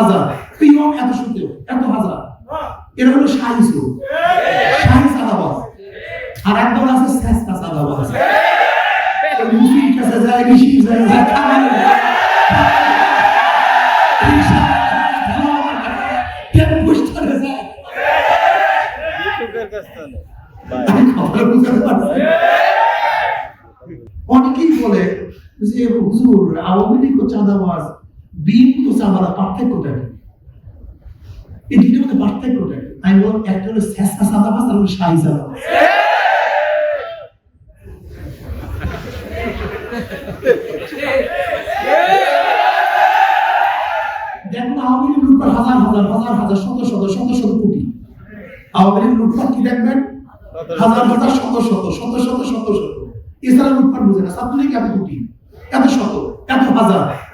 হাজার। পিয়ন এত সত্য, এত হাজার। এরা হলো শাহিস শাহিস আদাবাস আর একদল আছে শেষটা পারছি। অনেকেই বলে যে, হুজুর, আওয়ামী লীগ ও চাঁদাবাজ, বিএনপি তো চাঁদারা পার্থক্যটা কি এই দুইটার মধ্যে পার্থক্যটা কি আমি বল, একটা হলো শেষা চাঁদাবাজ আর হলো শাহী চাঁদাবাজ দেখুন আওয়ামী লীগ লুটপাট হাজার হাজার হাজার হাজার, শত শত শত শত কোটি। আওয়ামী লীগ লুটপাট কি দেখবেন? হাজার হাজার, শত শত শত শত শত শত। এছাড়া লুটপাট বুঝে না। ছাত্রলীগ এত কোটি, এত শত, এত হাজার।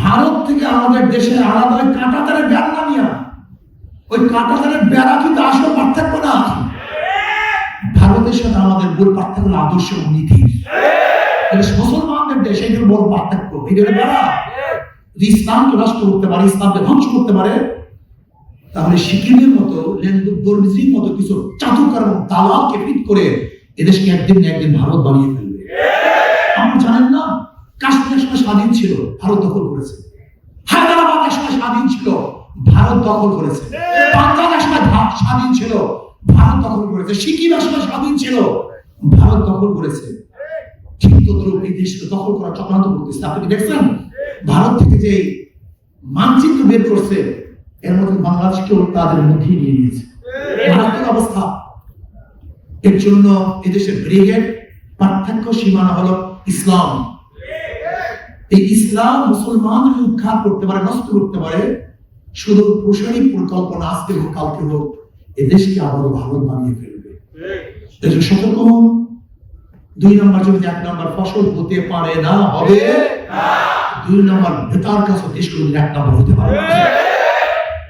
ভারত থেকে আমাদের দেশে আলাদা ওই কাঁটাতারের বেড়া না নিয়া ওই কাঁটাতারের বেড়া কিন্তু আসল পার্থক্য না। ভারতের সাথে আমাদের মূল পার্থক্য আদর্শ নীতি। মুসলমানদের দেশে এগুলো বড় পার্থক্য। এগুলো বেড়া? ইসলামকে রাষ্ট্র করতে পারে, ইসলামকে ধ্বংস করতে পারে, তাহলে সিকিমের মতো লেন্দু মতো কিছু চাতুকার এবং দালালকে ফিট করে এদেশকে একদিন একদিন ভারত বানিয়ে ফেলবে আপনি জানেন না কাশ্মীর সময় স্বাধীন ছিল, ভারত দখল করেছে। হায়দ্রাবাদ সময় স্বাধীন ছিল, ভারত দখল করেছে। বাংলাদেশ সময় স্বাধীন ছিল, ভারত দখল করেছে। সিকিম সময় স্বাধীন ছিল, ভারত দখল করেছে। দখল করার চক্রান্ত করতেছে। আপনি দেখছেন? ভারত থেকে যে মানচিত্র বের করছে, এর মধ্যে বাংলাদেশকেও তাদের মধ্যে নিয়ে নিয়েছে। মারাত্মক অবস্থা। এর জন্য এদেশের ব্রিগেড, পার্থক্য সীমানা হলো ইসলাম। এই ইসলাম মুসলমানদের উদ্ধার করতে পারে নষ্ট করতে পারে শুধু প্রসারিক পরিকল্পনা আজকে হোক কালকে হোক এদেশকে আবারও ভারত বানিয়ে ফেলবে। সতর্ক হন। দুই নম্বর জমিতে এক নম্বর ফসল হতে পারে না হবে দুই নম্বর নেতার কাছে দেশ এক নম্বর হতে পারে না।